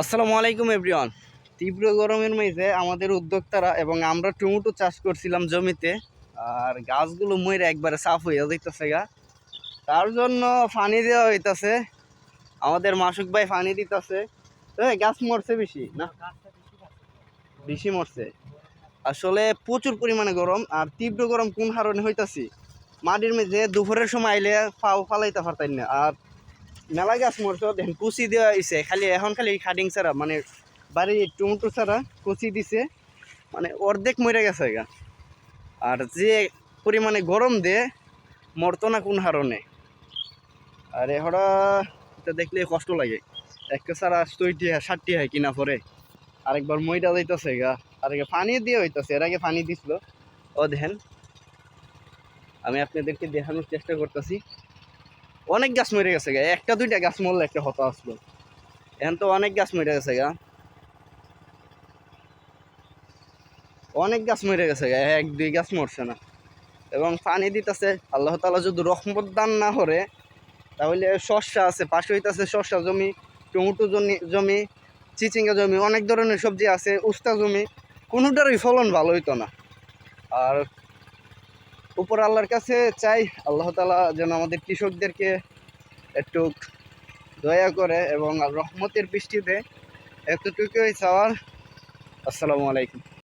আসসালামু আলাইকুম এভরিওয়ান তীব্র গরমের মেঝে আমাদের উদ্যোক্তারা এবং আমরা টমেটো চাষ করছিলাম জমিতে, আর গাছগুলো মরে একবারে সাফ হয়ে যাইতেছে গা। তার জন্য পানি দেওয়া হইতাছে। আমাদের মাসুক ভাই পানি দিতেছে। গাছ মরছে বেশি, না? বেশি মরছে। আসলে প্রচুর পরিমাণে গরম, আর তীব্র গরম কোন কারণে হইতাছি? মাটির মেঝে দুপুরের সময় আইলে ফাও ফালাইতে পারতাই না, আর মেলা গাছ মরছে দেখেন কুচি দেওয়া হয়েছে খালি এখন খালি খাডিং ছাড়া মানে বাড়ি টমেটো ছাড়া কুচি দিছে। মানে অর্ধেক মরে গেছে গা। আর যে পরিমাণে গরম দে মরতো না কোন হারণে আর এহরা এটা দেখলে কষ্ট লাগে। একটা ছাড়া চৈটি হয় ষাটটি হয় কিনা পরে আরেকবার মইটা যাইতেছে গা। আর আগে পানি দিয়ে হইতেছে এর আগে পানি দিছিল। ও দেখেন। আমি আপনাদেরকে দেখানোর চেষ্টা করতেছি অনেক গাছ মরে গেছে গা। একটা, দুইটা গাছ মরলে একটা হতা আসলো এখন তো অনেক গাছ মরে গেছে গা। অনেক গাছ মরে গেছে গা, এক, দুই গাছ মরছে না। এবং পানি দিতেছে, আল্লাহ তালা যদি রহমত দান না করে, তাহলে শস্য আছে, পাশে হইতেছে শস্য জমি, টমেটো জমি জমি, চিচিঙ্গা জমি, অনেক ধরনের সবজি আছে, উস্তা জমি, কোনোটারই ফলন ভালো হইতো না। আর উপর আল্লাহর কাছে চাই, আল্লাহ তালা যেন আমাদের কৃষকদেরকে একটু দয়া করে এবং রহমতের বৃষ্টিতে এতটুকুই চাওয়ার। আসসালামু আলাইকুম।